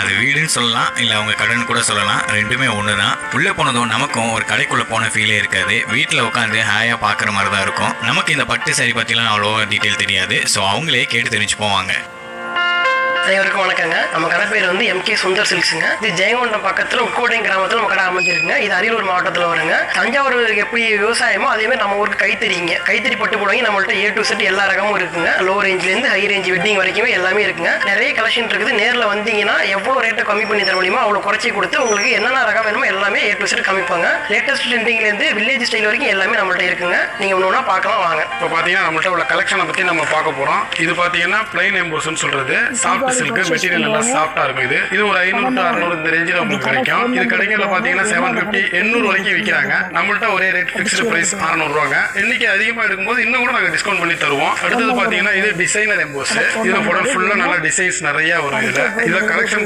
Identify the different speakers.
Speaker 1: அது வீடுன்னு சொல்லலாம் இல்லை அவங்க கடன் கூட சொல்லலாம். ரெண்டுமே ஒன்று தான் உள்ளே போனதும் நமக்கும் ஒரு கடைக்குள்ளே போன ஃபீலே இருக்காது. வீட்டில் உட்காந்து ஹாயாக பார்க்குற மாதிரி தான் இருக்கும். நமக்கு இந்த பட்டு சரி பற்றிலாம் அவ்வளோ டீட்டெயில் தெரியாது. ஸோ அவங்களே கேட்டு தெரிஞ்சு போவாங்க
Speaker 2: அனைவருக்கும் வணக்கங்க. நம்ம கடை பேர் வந்து எம்கே சுந்தர் சில்க்ஸுங்க. இது ஜெயங்கொண்டம் பக்கத்தில் உட்கோட்டையம் கிராமத்தில் நம்ம கடை அமைஞ்சிருக்குங்க. இது அரியலூர் மாவட்டத்தில் வருங்க. தஞ்சாவூர் எப்படி விவசாயமோ அதே மாதிரி நம்ம ஊருக்கு கைத்தறிங்க. கைத்தறி பட்டு புடவைங்க. நம்மள்ட்ட ஏ டு செட் எல்லா ரகமும் இருக்குங்க. லோ ரேஞ்சிலேருந்து ஹை ரேஞ்ச் வெட்டிங் வரைக்குமே எல்லாமே இருக்குங்க. நிறைய கலெக்ஷன் இருக்குது. நேரில் வந்தீங்கன்னா எவ்வளோ ரேட்டை கம்மி பண்ணி தர முடியுமோ அவ்வளோ குறைச்சி கொடுத்து உங்களுக்கு என்னென்ன ரகம் வேணுமோ எல்லாமே ஏ டு செட் காமிப்பாங்க. லேட்டஸ்ட் ட்ரெண்டிங்லேருந்து வில்லேஜ் ஸ்டைல் வரைக்கும் எல்லாமே நம்மள்ட்ட இருக்குங்க. நீங்கள் ஒன்று பார்க்கலாம் வாங்க.
Speaker 3: இப்போ பார்த்தீங்கன்னா நம்மள்ட்ட உள்ள கலெக்ஷனை பற்றி நம்ம பார்க்க போகிறோம் இது பார்த்தீங்கன்னா பிளைன் எம்போஸ்ன்னு சொல்றது. சாஃப்ட் சில்க் மெட்டீரியல் நல்லா சாஃப்டாக இருக்கும் இது. இது ஒரு ஐநூறு அறுநூறு இந்த ரேஞ்சில் உங்களுக்கு கிடைக்கும். இது கடைகளில் பார்த்தீங்கன்னா செவன் ஃபிஃப்டி எண்ணூறு வரைக்கும் விற்கிறாங்க நம்மள்ட்ட ஒரே ரேட் ஃபிக்ஸ்டு ப்ரைஸ் அறநூறுவாங்க. எண்ணிக்கை அதிகமாக எடுக்கும்போது இன்னும் கூட நாங்கள் டிஸ்கவுண்ட் பண்ணி தருவோம். அடுத்தது பார்த்தீங்கன்னா இது டிசைனர் எம்போஸ் இதில் ஃபுல்லாக நல்லா டிசைன்ஸ் நிறைய வரும் இதில். இதில் கலெக்ஷன்